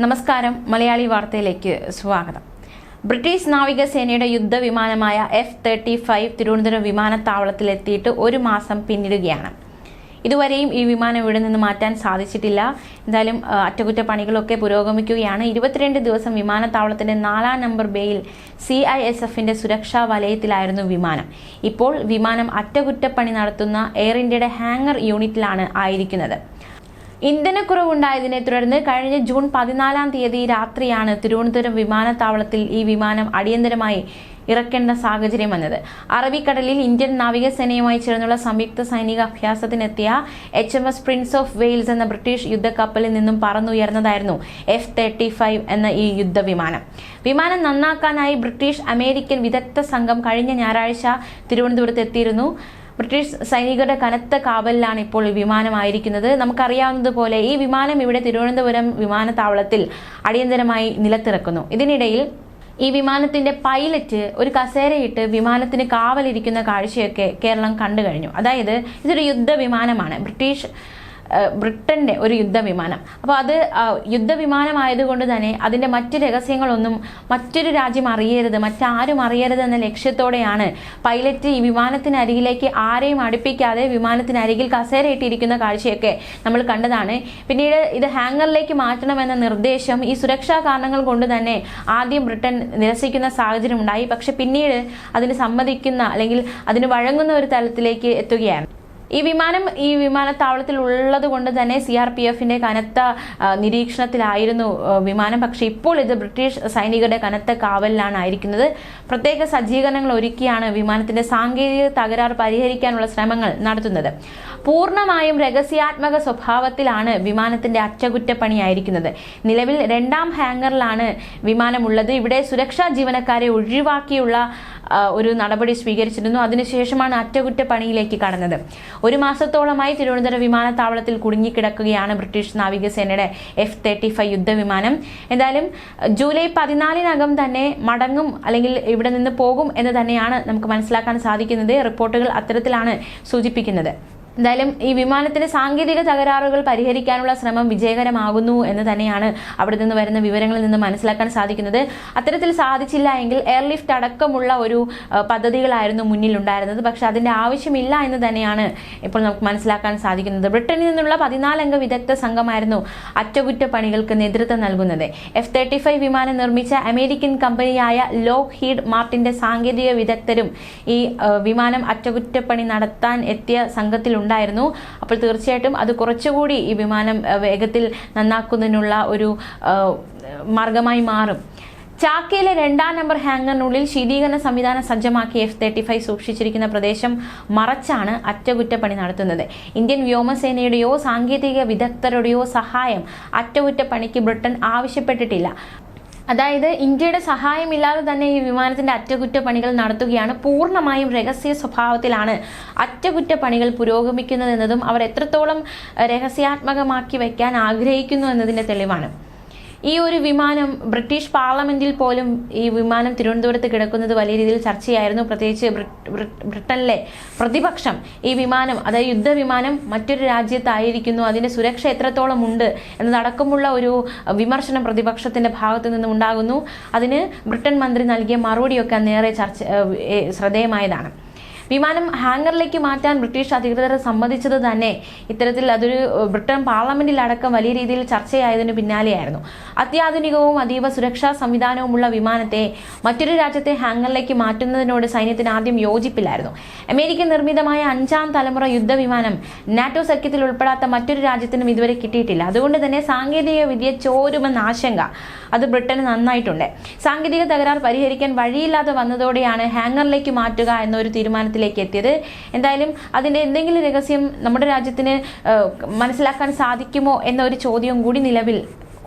നമസ്കാരം. മലയാളി വാർത്തയിലേക്ക് സ്വാഗതം. ബ്രിട്ടീഷ് നാവികസേനയുടെ യുദ്ധവിമാനമായ എഫ് തേർട്ടി ഫൈവ് തിരുവനന്തപുരം വിമാനത്താവളത്തിലെത്തിയിട്ട് ഒരു മാസം പിന്നിടുകയാണ്. ഇതുവരെയും ഈ വിമാനം ഇവിടെ നിന്ന് മാറ്റാൻ സാധിച്ചിട്ടില്ല. എന്തായാലും അറ്റകുറ്റപ്പണികളൊക്കെ പുരോഗമിക്കുകയാണ്. ഇരുപത്തിരണ്ട് ദിവസം വിമാനത്താവളത്തിന്റെ നാലാം നമ്പർ ബേയിൽ സി ഐ എസ് എഫിന്റെ സുരക്ഷാ വലയത്തിലായിരുന്നു വിമാനം. ഇപ്പോൾ വിമാനം അറ്റകുറ്റപ്പണി നടത്തുന്ന എയർ ഇന്ത്യയുടെ ഹാങ്ങർ യൂണിറ്റിലാണ് ആയിരിക്കുന്നത്. ഇന്ധനക്കുറവുണ്ടായതിനെ തുടർന്ന് കഴിഞ്ഞ ജൂൺ പതിനാലാം തീയതി രാത്രിയാണ് തിരുവനന്തപുരം വിമാനത്താവളത്തിൽ ഈ വിമാനം അടിയന്തരമായി ഇറക്കേണ്ട സാഹചര്യം വന്നത്. അറബിക്കടലിൽ ഇന്ത്യൻ നാവികസേനയുമായി ചേർന്നുള്ള സംയുക്ത സൈനിക അഭ്യാസത്തിനെത്തിയ H M S Prince of Wales എന്ന ബ്രിട്ടീഷ് യുദ്ധക്കപ്പലിൽ നിന്നും പറന്നുയർന്നതായിരുന്നു എഫ് തേർട്ടി ഫൈവ് എന്ന ഈ യുദ്ധവിമാനം. വിമാനം നന്നാക്കാനായി ബ്രിട്ടീഷ് അമേരിക്കൻ വിദഗ്ധ സംഘം കഴിഞ്ഞ ഞായറാഴ്ച തിരുവനന്തപുരത്ത് എത്തിയിരുന്നു ബ്രിട്ടീഷ് സൈനികരുടെ കനത്ത കാവലിലാണ് ഇപ്പോൾ ഈ വിമാനമായിരിക്കുന്നത്. നമുക്കറിയാവുന്നതുപോലെ ഈ വിമാനം ഇവിടെ തിരുവനന്തപുരം വിമാനത്താവളത്തിൽ അടിയന്തരമായി നിലത്തിറക്കുന്നു. ഇതിനിടയിൽ ഈ വിമാനത്തിന്റെ പൈലറ്റ് ഒരു കസേരയിട്ട് വിമാനത്തിന് കാവലിരിക്കുന്ന കാഴ്ചയൊക്കെ കേരളം കണ്ടു കഴിഞ്ഞു അതായത് ഇതൊരു യുദ്ധ വിമാനമാണ് ബ്രിട്ടീഷ് ബ്രിട്ടന്റെ ഒരു യുദ്ധവിമാനം. അപ്പോൾ അത് യുദ്ധവിമാനമായതുകൊണ്ട് തന്നെ അതിന്റെ മറ്റ് രഹസ്യങ്ങളൊന്നും മറ്റൊരു രാജ്യം അറിയരുത് മറ്റാരും അറിയരുത് എന്ന ലക്ഷ്യത്തോടെയാണ് പൈലറ്റ് ഈ വിമാനത്തിനരികിലേക്ക് ആരെയും അടുപ്പിക്കാതെ വിമാനത്തിനരികിൽ കസേരയിട്ടിരിക്കുന്ന കാഴ്ചയൊക്കെ നമ്മൾ കണ്ടതാണ്. പിന്നീട് ഇത് ഹാങ്ങറിലേക്ക് മാറ്റണമെന്ന നിർദ്ദേശം ഈ സുരക്ഷാ കാരണങ്ങൾ കൊണ്ട് തന്നെ ആദ്യം ബ്രിട്ടൻ നിരസിക്കുന്ന സാഹചര്യം ഉണ്ടായി പക്ഷെ പിന്നീട് അതിന് സമ്മതിക്കുന്ന അല്ലെങ്കിൽ അതിന് വഴങ്ങുന്ന ഒരു തലത്തിലേക്ക് എത്തുകയാണ്. ഈ വിമാനം ഈ വിമാനത്താവളത്തിൽ ഉള്ളത് കൊണ്ട് തന്നെ സി ആർ പി എഫിന്റെ കനത്ത നിരീക്ഷണത്തിലായിരുന്നു വിമാനം. പക്ഷേ ഇപ്പോൾ ഇത് ബ്രിട്ടീഷ് സൈനികരുടെ കനത്ത കാവലിലാണ് ആയിരിക്കുന്നത്. പ്രത്യേക സജ്ജീകരണങ്ങൾ ഒരുക്കിയാണ് വിമാനത്തിന്റെ സാങ്കേതിക തകരാർ പരിഹരിക്കാനുള്ള ശ്രമങ്ങൾ നടത്തുന്നത്. പൂർണമായും രഹസ്യാത്മക സ്വഭാവത്തിലാണ് വിമാനത്തിന്റെ അറ്റകുറ്റപ്പണിയായിരിക്കുന്നത്. നിലവിൽ രണ്ടാം ഹാങ്ങറിലാണ് വിമാനമുള്ളത്. ഇവിടെ സുരക്ഷാ ജീവനക്കാരെ ഒഴിവാക്കിയുള്ള ഒരു നടപടി സ്വീകരിച്ചിരുന്നു. അതിനുശേഷമാണ് അറ്റകുറ്റപ്പണിയിലേക്ക് കടന്നത്. ഒരു മാസത്തോളമായി തിരുവനന്തപുരം വിമാനത്താവളത്തിൽ കുടുങ്ങിക്കിടക്കുകയാണ് ബ്രിട്ടീഷ് നാവികസേനയുടെ എഫ് തേർട്ടി ഫൈവ് യുദ്ധവിമാനം. എന്തായാലും ജൂലൈ പതിനാലിനകം തന്നെ മടങ്ങും അല്ലെങ്കിൽ ഇവിടെ നിന്ന് പോകും എന്ന് തന്നെയാണ് നമുക്ക് മനസ്സിലാക്കാൻ സാധിക്കുന്നത്. റിപ്പോർട്ടുകൾ അത്തരത്തിലാണ് സൂചിപ്പിക്കുന്നത്. എന്തായാലും ഈ വിമാനത്തിന്റെ സാങ്കേതിക തകരാറുകൾ പരിഹരിക്കാനുള്ള ശ്രമം വിജയകരമാകുന്നു എന്ന് തന്നെയാണ് അവിടെ നിന്ന് വരുന്ന വിവരങ്ങളിൽ നിന്ന് മനസ്സിലാക്കാൻ സാധിക്കുന്നത്. അത്തരത്തിൽ സാധിച്ചില്ല എങ്കിൽ എയർലിഫ്റ്റ് അടക്കമുള്ള ഒരു പദ്ധതികളായിരുന്നു മുന്നിലുണ്ടായിരുന്നത്. പക്ഷെ അതിന്റെ ആവശ്യമില്ല എന്ന് തന്നെയാണ് ഇപ്പോൾ നമുക്ക് മനസ്സിലാക്കാൻ സാധിക്കുന്നത്. ബ്രിട്ടനിൽ നിന്നുള്ള പതിനാലംഗ വിദഗ്ധ സംഘമായിരുന്നു അറ്റകുറ്റപ്പണികൾക്ക് നേതൃത്വം നൽകുന്നത്. എഫ് തേർട്ടി ഫൈവ് വിമാനം നിർമ്മിച്ച അമേരിക്കൻ കമ്പനിയായ ലോക്ക് ഹീഡ് മാർട്ടിന്റെ സാങ്കേതിക വിദഗ്ധരും ഈ വിമാനം അറ്റകുറ്റപ്പണി നടത്താൻ എത്തിയ സംഘത്തിലുണ്ടായിരുന്നു അപ്പോൾ തീർച്ചയായിട്ടും അത് കുറച്ചുകൂടി ഈ വിമാനം വേഗത്തിൽ നന്നാക്കുന്നതിനുള്ള ഒരു മാർഗമായി മാറും. ചാക്കയിലെ രണ്ടാം നമ്പർ ഹാങ്ങറിനുള്ളിൽ ശീതീകരണ സംവിധാനം സജ്ജമാക്കി എഫ് തേർട്ടി ഫൈവ് സൂക്ഷിച്ചിരിക്കുന്ന പ്രദേശം മറച്ചാണ് അറ്റകുറ്റപ്പണി നടത്തുന്നത്. ഇന്ത്യൻ വ്യോമസേനയുടെയോ സാങ്കേതിക വിദഗ്ധരുടെയോ സഹായം അറ്റകുറ്റപ്പണിക്ക് ബ്രിട്ടൻ ആവശ്യപ്പെട്ടിട്ടില്ല. അതായത് ഇന്ത്യയുടെ സഹായമില്ലാതെ തന്നെ ഈ വിമാനത്തിന്റെ അറ്റകുറ്റപ്പണികൾ നടത്തുകയാണ്. പൂർണമായും രഹസ്യ സ്വഭാവത്തിലാണ് അറ്റകുറ്റപ്പണികൾ പുരോഗമിക്കുന്നതെന്നതും അവർ എത്രത്തോളം രഹസ്യാത്മകമാക്കി വയ്ക്കാൻ ആഗ്രഹിക്കുന്നു എന്നതിന്റെ തെളിവാണ്. ഈ ഒരു വിമാനം ബ്രിട്ടീഷ് പാർലമെന്റിൽ പോലും ഈ വിമാനം തിരുവനന്തപുരത്ത് കിടക്കുന്നത് വലിയ രീതിയിൽ ചർച്ചയായിരുന്നു. പ്രത്യേകിച്ച് ബ്രിട്ട്- ബ്രിട്ട്- ബ്രിട്ടനിലെ പ്രതിപക്ഷം ഈ വിമാനം അതായത് യുദ്ധവിമാനം മറ്റൊരു രാജ്യത്തായിരിക്കുന്നു. അതിന്റെ സുരക്ഷ എത്രത്തോളം ഉണ്ട് എന്നതടക്കമുള്ള ഒരു വിമർശനം പ്രതിപക്ഷത്തിന്റെ ഭാഗത്തു നിന്നും ഉണ്ടാകുന്നു. അതിന് ബ്രിട്ടൻ മന്ത്രി നൽകിയ മറുപടിയൊക്കെ നേരെ ചർച്ച ശ്രദ്ധേയമായതാണ്. വിമാനം ഹാങ്ങറിലേക്ക് മാറ്റാൻ ബ്രിട്ടീഷ് അധികൃതർ സമ്മതിച്ചത് തന്നെ ഇത്തരത്തിൽ അതൊരു ബ്രിട്ടൻ പാർലമെന്റിലടക്കം വലിയ രീതിയിൽ ചർച്ചയായതിന് പിന്നാലെയായിരുന്നു. അത്യാധുനികവും അതീവ സുരക്ഷാ സംവിധാനവുമുള്ള വിമാനത്തെ മറ്റൊരു രാജ്യത്തെ ഹാങ്ങറിലേക്ക് മാറ്റുന്നതിനോട് സൈന്യത്തിന് ആദ്യം യോജിപ്പില്ലായിരുന്നു. അമേരിക്കൻ നിർമ്മിതമായ അഞ്ചാം തലമുറ യുദ്ധവിമാനം നാറ്റോ സഖ്യത്തിൽ ഉൾപ്പെടാത്ത മറ്റൊരു രാജ്യത്തിനും ഇതുവരെ കിട്ടിയിട്ടില്ല. അതുകൊണ്ട് തന്നെ സാങ്കേതിക വിദ്യ ചോരുമെന്ന ആശങ്ക അത് ബ്രിട്ടന് നന്നായിട്ടുണ്ട്. സാങ്കേതിക തകരാർ പരിഹരിക്കാൻ വഴിയില്ലാതെ വന്നതോടെയാണ് ഹാങ്ങറിലേക്ക് മാറ്റുക എന്നൊരു തീരുമാനത്തിലേക്ക് എത്തിയത്. എന്തായാലും അതിന്റെ എന്തെങ്കിലും രഹസ്യം നമ്മുടെ രാജ്യത്തിന് മനസ്സിലാക്കാൻ സാധിക്കുമോ എന്നൊരു ചോദ്യവും കൂടി നിലവിൽ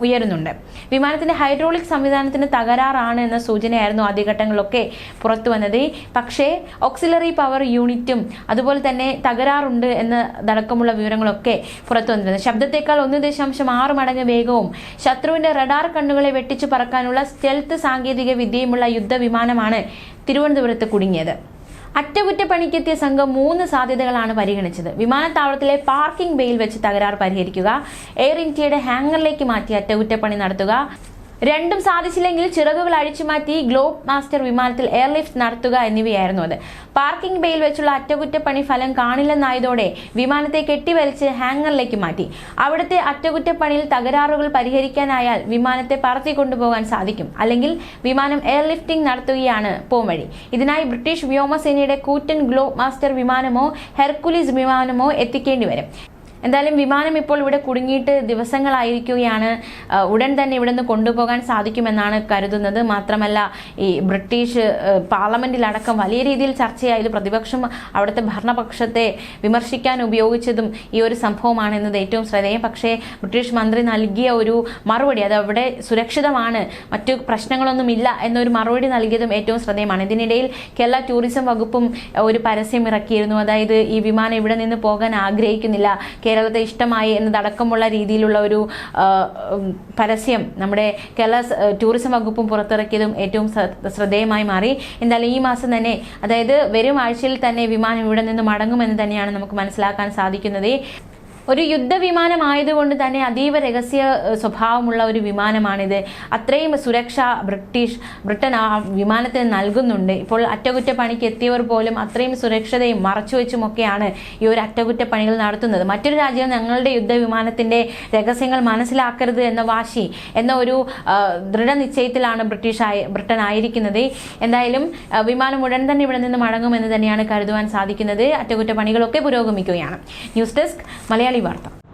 ഉയരുന്നുണ്ട്. വിമാനത്തിന്റെ ഹൈഡ്രോളിക് സംവിധാനത്തിന് തകരാറാണ് എന്ന സൂചനയായിരുന്നു ആദ്യഘട്ടങ്ങളിലൊക്കെ പുറത്തു വന്നത്. പക്ഷേ ഓക്സിലറി പവർ യൂണിറ്റും അതുപോലെ തന്നെ തകരാറുണ്ട് എന്നതടക്കമുള്ള വിവരങ്ങളൊക്കെ പുറത്തു വന്നിരുന്നു. ശബ്ദത്തേക്കാൾ ഒന്ന് ദശാംശം ആറ് മടങ്ങ് വേഗവും ശത്രുവിന്റെ റഡാർ കണ്ണുകളെ വെട്ടിച്ചു പറക്കാനുള്ള സ്റ്റെൽത്ത് സാങ്കേതിക വിദ്യയുമുള്ള യുദ്ധവിമാനമാണ് തിരുവനന്തപുരത്ത് കുടുങ്ങിയത്. അറ്റകുറ്റപ്പണിക്കെത്തിയ സംഘം മൂന്ന് സാധ്യതകളാണ് പരിഗണിച്ചത്. വിമാനത്താവളത്തിലെ പാർക്കിംഗ് ബേയിൽ വെച്ച് തകരാർ പരിഹരിക്കുക എയർ ഇന്ത്യയുടെ ഹാങ്ങറിലേക്ക് മാറ്റി അറ്റകുറ്റപ്പണി നടത്തുക രണ്ടും സാധിച്ചില്ലെങ്കിൽ ചിറകുകൾ അഴിച്ചുമാറ്റി ഗ്ലോബ് മാസ്റ്റർ വിമാനത്തിൽ എയർലിഫ്റ്റ് നടത്തുക എന്നിവയായിരുന്നു അത്. പാർക്കിംഗ് ബേയിൽ വെച്ചുള്ള അറ്റകുറ്റപ്പണി ഫലം കാണില്ലെന്നായതോടെ വിമാനത്തെ കെട്ടിവലിച്ച് ഹാങ്ങറിലേക്ക് മാറ്റി. അവിടുത്തെ അറ്റകുറ്റപ്പണിയിൽ തകരാറുകൾ പരിഹരിക്കാനായാൽ വിമാനത്തെ പറത്തി കൊണ്ടുപോകാൻ സാധിക്കും. അല്ലെങ്കിൽ വിമാനം എയർലിഫ്റ്റിംഗ് നടത്തുകയാണ് പോംവഴി. ഇതിനായി ബ്രിട്ടീഷ് വ്യോമസേനയുടെ കൂറ്റൻ ഗ്ലോബ് മാസ്റ്റർ വിമാനമോ ഹെർക്കുലിസ് വിമാനമോ എത്തിക്കേണ്ടി വരും എന്തായാലും വിമാനം ഇപ്പോൾ ഇവിടെ കുടുങ്ങിയിട്ട് ദിവസങ്ങളായിരിക്കുകയാണ്. ഉടൻ തന്നെ ഇവിടെ നിന്ന് കൊണ്ടുപോകാൻ സാധിക്കുമെന്നാണ് കരുതുന്നത്. മാത്രമല്ല ഈ ബ്രിട്ടീഷ് പാർലമെന്റിലടക്കം വലിയ രീതിയിൽ ചർച്ചയായത് പ്രതിപക്ഷം അവിടുത്തെ ഭരണപക്ഷത്തെ വിമർശിക്കാൻ ഉപയോഗിച്ചതും ഈ ഒരു സംഭവമാണ് എന്നത് ഏറ്റവും ശ്രദ്ധേയം. പക്ഷേ ബ്രിട്ടീഷ് മന്ത്രി നൽകിയ ഒരു മറുപടി അത് അവിടെ സുരക്ഷിതമാണ്. മറ്റു പ്രശ്നങ്ങളൊന്നുമില്ല എന്നൊരു മറുപടി നൽകിയതും ഏറ്റവും ശ്രദ്ധേയമാണ്. ഇതിനിടയിൽ കേരള ടൂറിസം വകുപ്പും ഒരു പരസ്യം ഇറക്കിയിരുന്നു. അതായത് ഈ വിമാനം ഇവിടെ നിന്ന് പോകാൻ ആഗ്രഹിക്കുന്നില്ല. കേരളത്തെ ഇഷ്ടമായി എന്നതടക്കമുള്ള രീതിയിലുള്ള ഒരു പരസ്യം നമ്മുടെ കേരള ടൂറിസം വകുപ്പും പുറത്തിറക്കിയതും ഏറ്റവും ശ്രദ്ധേയമായി മാറി. എന്തായാലും ഈ മാസം തന്നെ അതായത് വരും ആഴ്ചയിൽ തന്നെ വിമാനം ഇവിടെ നിന്ന് മടങ്ങുമെന്ന് തന്നെയാണ് നമുക്ക് മനസ്സിലാക്കാൻ സാധിക്കുന്നത്. ഒരു യുദ്ധവിമാനമായതുകൊണ്ട് തന്നെ അതീവ രഹസ്യ സ്വഭാവമുള്ള ഒരു വിമാനമാണിത്. അത്രയും സുരക്ഷ ബ്രിട്ടീഷ് ബ്രിട്ടൻ ആ വിമാനത്തിന് നൽകുന്നുണ്ട്. ഇപ്പോൾ അറ്റകുറ്റപ്പണിക്ക് എത്തിയവർ പോലും അത്രയും സുരക്ഷതയും മറച്ചുവെച്ചുമൊക്കെയാണ് ഈ ഒരു അറ്റകുറ്റപ്പണികൾ നടത്തുന്നത്. മറ്റൊരു രാജ്യം ഞങ്ങളുടെ യുദ്ധവിമാനത്തിന്റെ രഹസ്യങ്ങൾ മനസ്സിലാക്കരുത് എന്ന വാശി എന്ന ഒരു ദൃഢനിശ്ചയത്തിലാണ് ബ്രിട്ടീഷ് ബ്രിട്ടൻ ആയിരിക്കുന്നത് എന്തായാലും വിമാനം ഉടൻ തന്നെ ഇവിടെ നിന്ന് മടങ്ങുമെന്ന് തന്നെയാണ് കരുതുവാൻ സാധിക്കുന്നത്. അറ്റകുറ്റപ്പണികളൊക്കെ പുരോഗമിക്കുകയാണ്. ന്യൂസ് ഡെസ്ക് മലയാളി വാർത്ത